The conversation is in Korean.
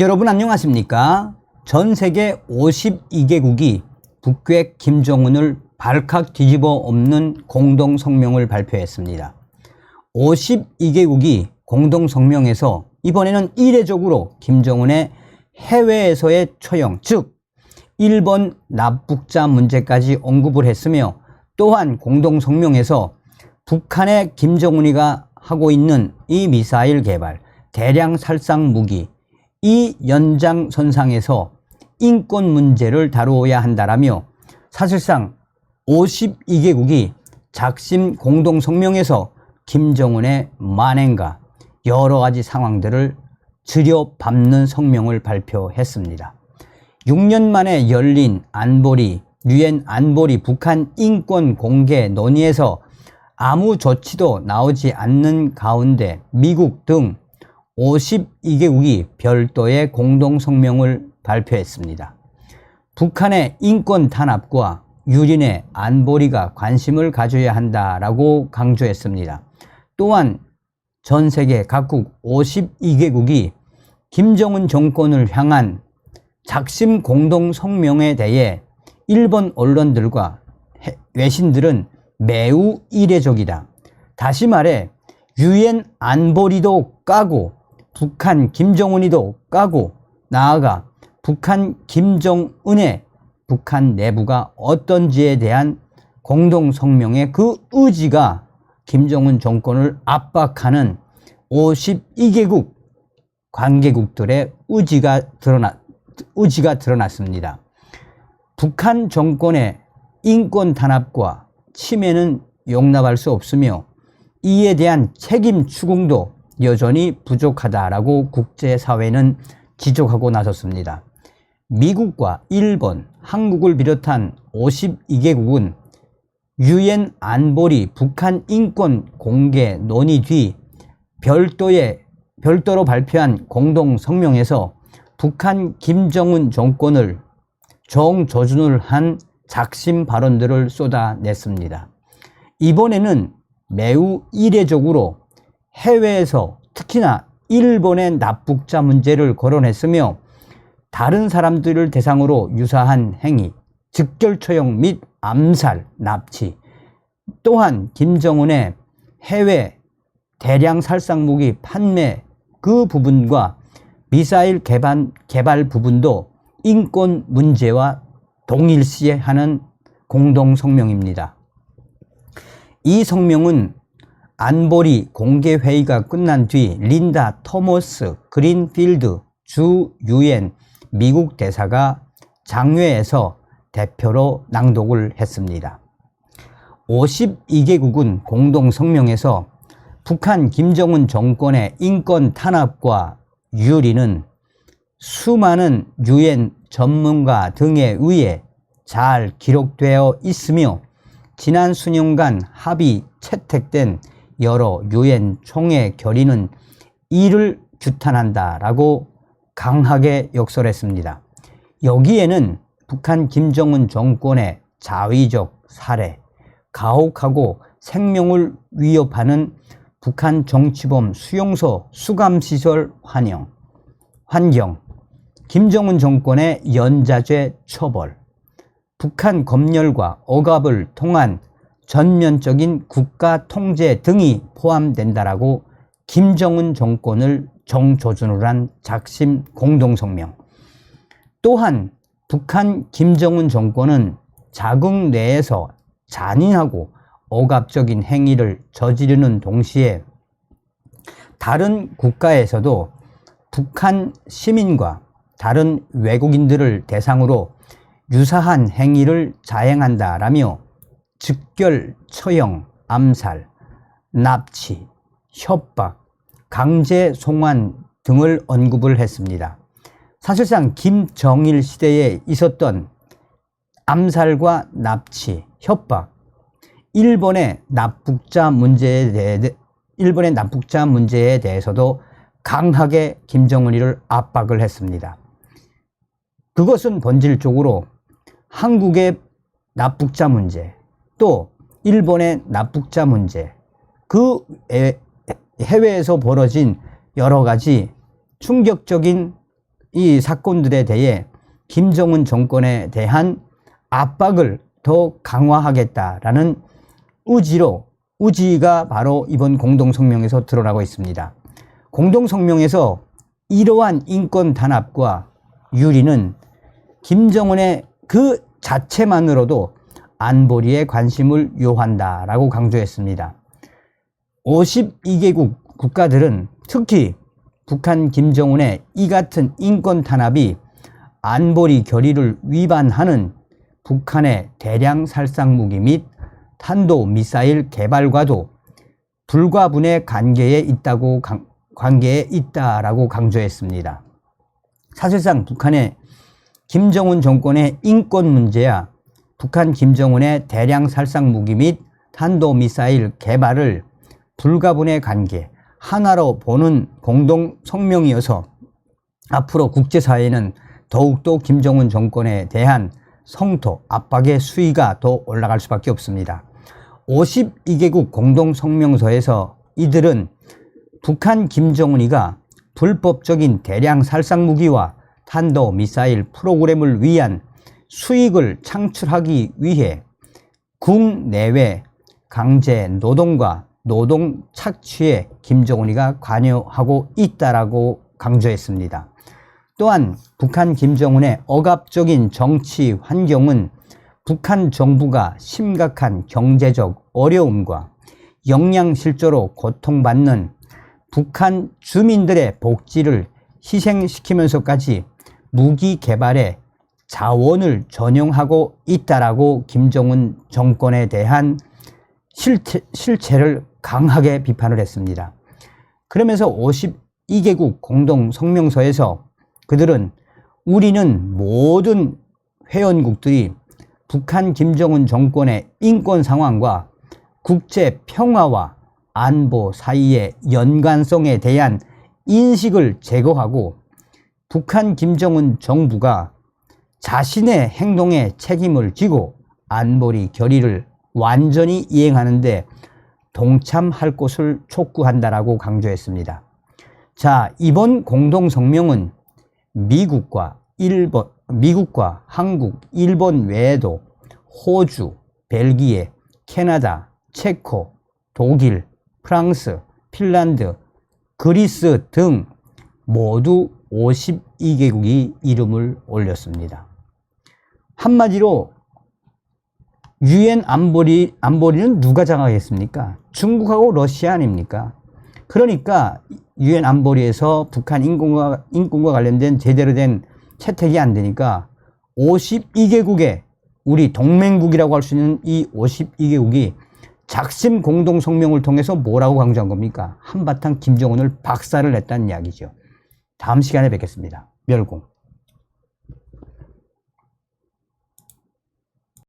여러분 안녕하십니까? 전 세계 52개국이 북괴 김정은을 발칵 뒤집어 엎는 공동 성명을 발표했습니다. 52개국이 공동 성명에서 이번에는 이례적으로 김정은의 해외에서의 처형, 즉 일본 납북자 문제까지 언급을 했으며 또한 공동 성명에서 북한의 김정은이가 하고 있는 이 미사일 개발, 대량 살상 무기, 이 연장선상에서 인권 문제를 다루어야 한다라며 사실상 52개국이 작심 공동 성명에서 김정은의 만행과 여러 가지 상황들을 들여밟는 성명을 발표했습니다. 6년 만에 열린 안보리, 유엔 안보리 북한 인권 공개 논의에서 아무 조치도 나오지 않는 가운데 미국 등 52개국이 별도의 공동 성명을 발표했습니다. 북한의 인권 탄압과 유린의 안보리가 관심을 가져야 한다라고 강조했습니다. 또한 전 세계 각국 52개국이 김정은 정권을 향한 작심 공동 성명에 대해 일본 언론들과 외신들은 매우 이례적이다. 다시 말해 유엔 안보리도 까고 북한 김정은이도 까고 나아가 북한 김정은의 북한 내부가 어떤지에 대한 공동 성명의 그 의지가 김정은 정권을 압박하는 52개국 관계국들의 의지가 드러나 의지가 드러났습니다. 북한 정권의 인권 탄압과 침해는 용납할 수 없으며 이에 대한 책임 추궁도 여전히 부족하다라고 국제사회는 지적하고 나섰습니다. 미국과 일본, 한국을 비롯한 52개국은 유엔 안보리 북한 인권 공개 논의 뒤 별도의 별도로 발표한 공동 성명에서 북한 김정은 정권을 정조준을 한 작심 발언들을 쏟아냈습니다. 이번에는 매우 이례적으로 해외에서 특히나 일본의 납북자 문제를 거론했으며 다른 사람들을 대상으로 유사한 행위, 즉결 처형 및 암살, 납치, 또한 김정은의 해외 대량 살상 무기 판매 그 부분과 미사일 개발, 개발 부분도 인권 문제와 동일시하는 공동 성명입니다. 이 성명은 안보리 공개 회의가 끝난 뒤 린다 토머스 그린필드 주 유엔 미국 대사가 장외에서 대표로 낭독을 했습니다. 52개국은 공동 성명에서 북한 김정은 정권의 인권 탄압과 유리는 수많은 유엔 전문가 등에 의해 잘 기록되어 있으며 지난 수년간 합의 채택된 여러 유엔 총회 결의는 이를 규탄한다라고 강하게 역설했습니다. 여기에는 북한 김정은 정권의 자위적 살해, 가혹하고 생명을 위협하는 북한 정치범 수용소 수감시설 환영, 환경, 김정은 정권의 연자죄 처벌, 북한 검열과 억압을 통한 전면적인 국가 통제 등이 포함된다라고 김정은 정권을 정조준을 한 작심 공동성명. 또한 북한 김정은 정권은 자국 내에서 잔인하고 억압적인 행위를 저지르는 동시에 다른 국가에서도 북한 시민과 다른 외국인들을 대상으로 유사한 행위를 자행한다라며 즉결, 처형, 암살, 납치, 협박, 강제 송환 등을 언급을 했습니다. 사실상 김정일 시대에 있었던 암살과 납치, 협박, 일본의 납북자 문제에 대해 일본의 납북자 문제에 대해서도 강하게 김정은이를 압박을 했습니다. 그것은 본질적으로 한국의 납북자 문제, 또 일본의 납북자 문제, 그 해외에서 벌어진 여러 가지 충격적인 이 사건들에 대해 김정은 정권에 대한 압박을 더 강화하겠다라는 의지로 의지가 바로 이번 공동성명에서 드러나고 있습니다. 공동성명에서 이러한 인권 단합과 유리는 김정은의 그 자체만으로도 안보리에 관심을 요한다 라고 강조했습니다. 52개국 국가들은 특히 북한 김정은의 이 같은 인권 탄압이 안보리 결의를 위반하는 북한의 대량 살상 무기 및 탄도 미사일 개발과도 불가분의 관계에 있다고 강, 관계에 있다라고 강조했습니다. 사실상 북한의 김정은 정권의 인권 문제야 북한 김정은의 대량 살상 무기 및 탄도 미사일 개발을 불가분의 관계 하나로 보는 공동 성명이어서 앞으로 국제사회는 더욱더 김정은 정권에 대한 성토, 압박의 수위가 더 올라갈 수밖에 없습니다. 52개국 공동성명서에서 이들은 북한 김정은이가 불법적인 대량 살상 무기와 탄도 미사일 프로그램을 위한 수익을 창출하기 위해 국내외 강제 노동과 노동 착취에 김정은이가 관여하고 있다라고 강조했습니다. 또한 북한 김정은의 억압적인 정치 환경은 북한 정부가 심각한 경제적 어려움과 영양실조로 고통받는 북한 주민들의 복지를 희생시키면서까지 무기 개발에 자원을 전용하고 있다라고 김정은 정권에 대한 실체, 실체를 강하게 비판을 했습니다. 그러면서 52개국 공동 성명서에서 그들은 우리는 모든 회원국들이 북한 김정은 정권의 인권 상황과 국제 평화와 안보 사이의 연관성에 대한 인식을 제거하고 북한 김정은 정부가 자신의 행동에 책임을 지고 안보리 결의를 완전히 이행하는데 동참할 것을 촉구한다라고 강조했습니다. 자, 이번 공동 성명은 미국과 일본, 미국과 한국, 일본 외에도 호주, 벨기에, 캐나다, 체코, 독일, 프랑스, 핀란드, 그리스 등 모두 52개국이 이름을 올렸습니다. 한마디로 유엔 안보리 안보리는 누가 장악했습니까? 중국하고 러시아 아닙니까? 그러니까 유엔 안보리에서 북한 인권과 인권과 관련된 제대로 된 채택이 안 되니까 52개국의 우리 동맹국이라고 할 수 있는 이 52개국이 작심 공동 성명을 통해서 뭐라고 강조한 겁니까? 한바탕 김정은을 박살을 냈다는 이야기죠. 다음 시간에 뵙겠습니다. 멸공.